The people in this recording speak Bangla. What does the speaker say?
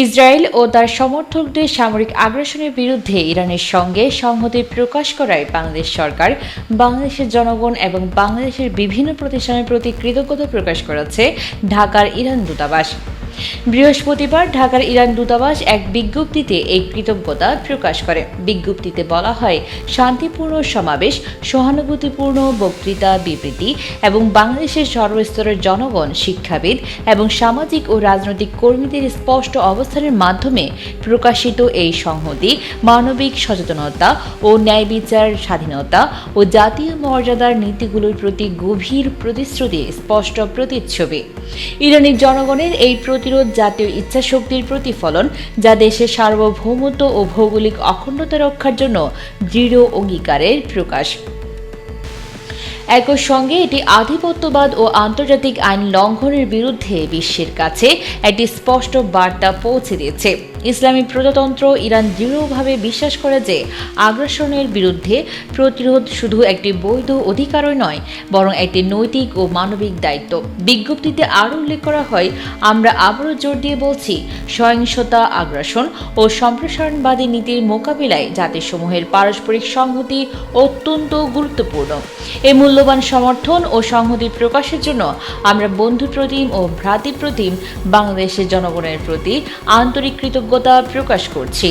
ইসরায়েল ও তার সমর্থকদের সামরিক আগ্রাসনের বিরুদ্ধে ইরানের সঙ্গে সংহতি প্রকাশ করায় বাংলাদেশ সরকার, বাংলাদেশের জনগণ এবং বাংলাদেশের বিভিন্ন প্রতিষ্ঠানের প্রতি কৃতজ্ঞতা প্রকাশ করেছে ঢাকার ইরান দূতাবাস। বৃহস্পতিবার ঢাকার ইরান দূতাবাস এক বিজ্ঞপ্তিতে এই কৃতজ্ঞতা প্রকাশ করে। বিজ্ঞপ্তিতে বলা হয়, শান্তিপূর্ণ সমাবেশ, সহানুভূতিপূর্ণ বক্তৃতা, বিবৃতি এবং বাংলাদেশের সর্বস্তরের জনগণ, শিক্ষাবিদ এবং সামাজিক ও রাজনৈতিক কর্মীদের স্পষ্ট অবস্থানের মাধ্যমে প্রকাশিত এই সংহতি মানবিক সচেতনতা ও ন্যায় বিচার স্বাধীনতা ও জাতীয় মর্যাদার নীতিগুলোর প্রতি গভীর প্রতিশ্রুতি, স্পষ্ট প্রতিচ্ছবি। ইরানের জনগণের এই প্রতিরোধ জাতীয় ইচ্ছাশক্তির প্রতিফলন, যা দেশের সার্বভৌমত্ব ও ভৌগোলিক অখণ্ডতা রক্ষার জন্য দৃঢ় অঙ্গীকারের প্রকাশ। একই সঙ্গে এটি আধিপত্যবাদ ও আন্তর্জাতিক আইন লঙ্ঘনের বিরুদ্ধে বিশ্বের কাছে একটি স্পষ্ট বার্তা পৌঁছে দিয়েছে। ইসলামী প্রজাতন্ত্র ইরান দৃঢ়ভাবে বিশ্বাস করে যে আগ্রাসনের বিরুদ্ধে প্রতিরোধ শুধু একটি বৈধ অধিকারই নয়, বরং একটি নৈতিক ও মানবিক দায়িত্ব। বিজ্ঞপ্তিতে আরও উল্লেখ করা হয়, আমরা আবারও জোর দিয়ে বলছি, সহিংসতা, আগ্রাসন ও সম্প্রসারণবাদী নীতির মোকাবিলায় জাতিসমূহের পারস্পরিক সংহতি অত্যন্ত গুরুত্বপূর্ণ। এই মূল্যবান সমর্থন ও সংহতি প্রকাশের জন্য আমরা বন্ধুপ্রতিম ও ভ্রাতৃপ্রতিম বাংলাদেশের জনগণের প্রতি আন্তরিক কৃতজ্ঞতা প্রকাশ করছি।